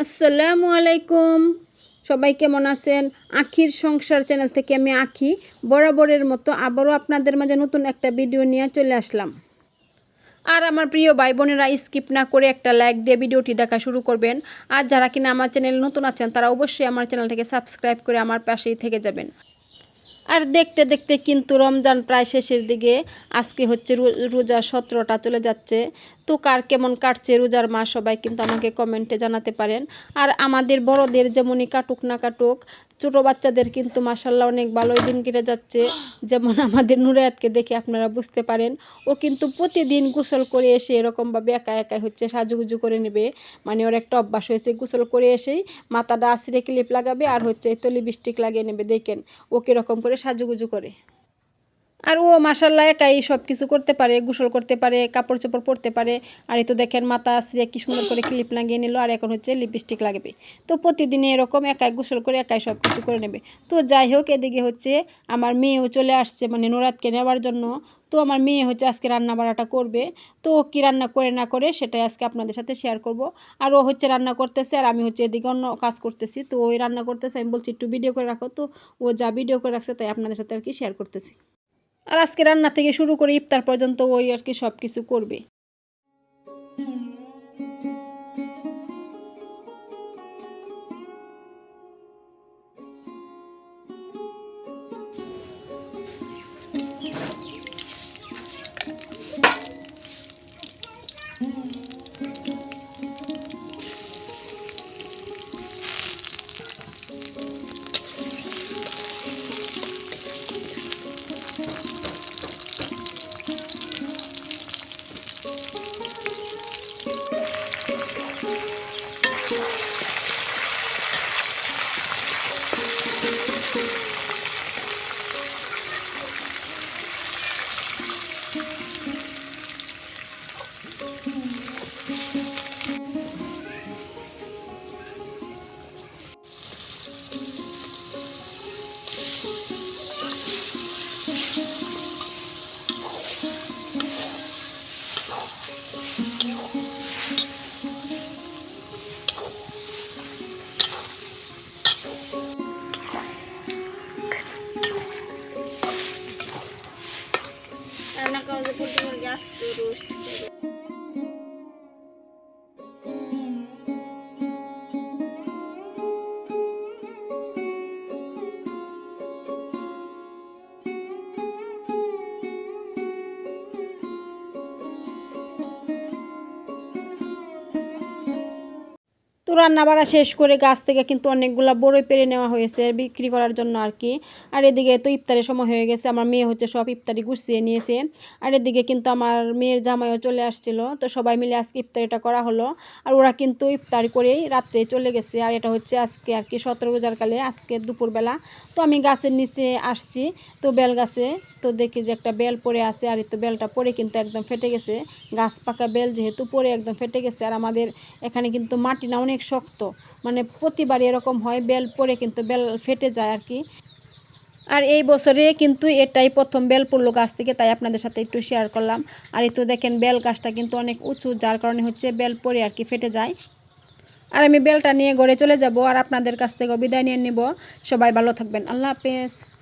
আসসালামু আলাইকুম। সবাই কেমন আছেন? আখির সংসার চ্যানেল থেকে আমি আখি, বরাবরের মতো আবারও আপনাদের মাঝে নতুন একটা ভিডিও নিয়ে চলে আসলাম। আর আমার প্রিয় ভাই বোনেরা স্কিপ না করে একটা লাইক দিয়ে ভিডিওটি দেখা শুরু করবেন। আর যারা কিনা আমার চ্যানেল নতুন আছেন, তারা অবশ্যই আমার চ্যানেলটাকে সাবস্ক্রাইব করে আমার পাশেই থেকে যাবেন। আর দেখতে দেখতে কিন্তু রমজান প্রায় শেষের দিকে। আজকে হচ্ছে রোজা সতেরোটা চলে যাচ্ছে। তো কার কেমন কাটছে রোজার মা সবাই কিন্তু আমাকে কমেন্টে জানাতে পারেন। আর আমাদের বড়দের যেমনই কাটুক না কাটুক ছোটো বাচ্চাদের কিন্তু মাসাল্লাহ অনেক ভালোই দিন কেটে যাচ্ছে। যেমন আমাদের নুরায়াতকে দেখে আপনারা বুঝতে পারেন। ও কিন্তু প্রতিদিন গোসল করে এসে এরকমভাবে একা একাই হচ্ছে সাজুগুজু করে নেবে। মানে ওর একটা অভ্যাস হয়েছে, গোসল করে এসেই মাথাটা আশ্রে ক্লিপ লাগাবে আর হচ্ছে তলি লিপস্টিক লাগিয়ে নেবে। দেখেন ও কীরকম করে সাজুগুজু করে। আর ও মাসাল্লাহ একাই সব কিছু করতে পারে, গোসল করতে পারে, কাপড় চোপড় পরতে পারে। আর এই তো দেখেন, মাথা আসছে কি সুন্দর করে ক্লিপ লাগিয়ে নিল, আর এখন হচ্ছে লিপস্টিক লাগবে। তো প্রতিদিনে এরকম একাই গোসল করে, একাই সব কিছু করে নেবে। তো যাই হোক, এদিকে হচ্ছে আমার মেয়েও চলে আসছে মানে নোরাতকে নেওয়ার জন্য। তো আমার মেয়ে হচ্ছে আজকে রান্না বাড়াটা করবে। তো ও কী রান্না করে না করে, সেটাই আজকে আপনাদের সাথে শেয়ার করব। আর ও হচ্ছে রান্না করতেছে, আর আমি হচ্ছে এদিকে অন্য কাজ করতেছি। তো ওই রান্না করতেছে, আমি বলছি একটু ভিডিও করে রাখো। তো ও যা ভিডিও করে রাখছে, তাই আপনাদের সাথে আর কি শেয়ার করতেছি। আর আজকে রান্না থেকে শুরু করে ইফতার পর্যন্ত ওই আর কি সব কিছু করবে। রান্না করতে করে গ্যাস তো রান্না বাড়া শেষ করে গাছ থেকে কিন্তু অনেকগুলো বড়ই পেরে নেওয়া হয়েছে বিক্রি করার জন্য আর কি। আর এদিকে তো ইফতারের সময় হয়ে গেছে, আমার মেয়ে হচ্ছে সব ইফতারি গুছিয়ে নিয়েছে। আর এদিকে কিন্তু আমার মেয়ের জামাইও চলে আসছিল, তো সবাই মিলে আজকে ইফতারিটা করা হলো। আর ওরা কিন্তু ইফতার করেই রাত্রে চলে গেছে। আর এটা হচ্ছে আজকে আর কি সতেরো রোজার কালে আজকে দুপুরবেলা। তো আমি গাছের নিচে আসছি, তো বেল গাছে, তো দেখি যে একটা বেল পড়ে আছে। আর তো বেলটা পড়ে কিন্তু একদম ফেটে গেছে। গাছ পাকা বেল যেহেতু পড়ে একদম ফেটে গেছে। আর আমাদের এখানে কিন্তু মাটি না অনেক শক্ত। মানে প্রতিবার এরকম হয়, বেল পরে কিন্তু বেল ফেটে যায় আর কি। আর এই বছরে কিন্তু এটাই প্রথম বেল পড়ল গাছ থেকে, তাই আপনাদের সাথে একটু শেয়ার করলাম। আর এই তো দেখেন বেল গাছটা কিন্তু অনেক উঁচু, যার কারণে হচ্ছে বেল পরে আর কি ফেটে যায়। আর আমি বেলটা নিয়ে ঘরে চলে যাব, আর আপনাদের কাছ থেকে বিদায় নিয়ে নিব। সবাই ভালো থাকবেন। আল্লাহ হাফেজ।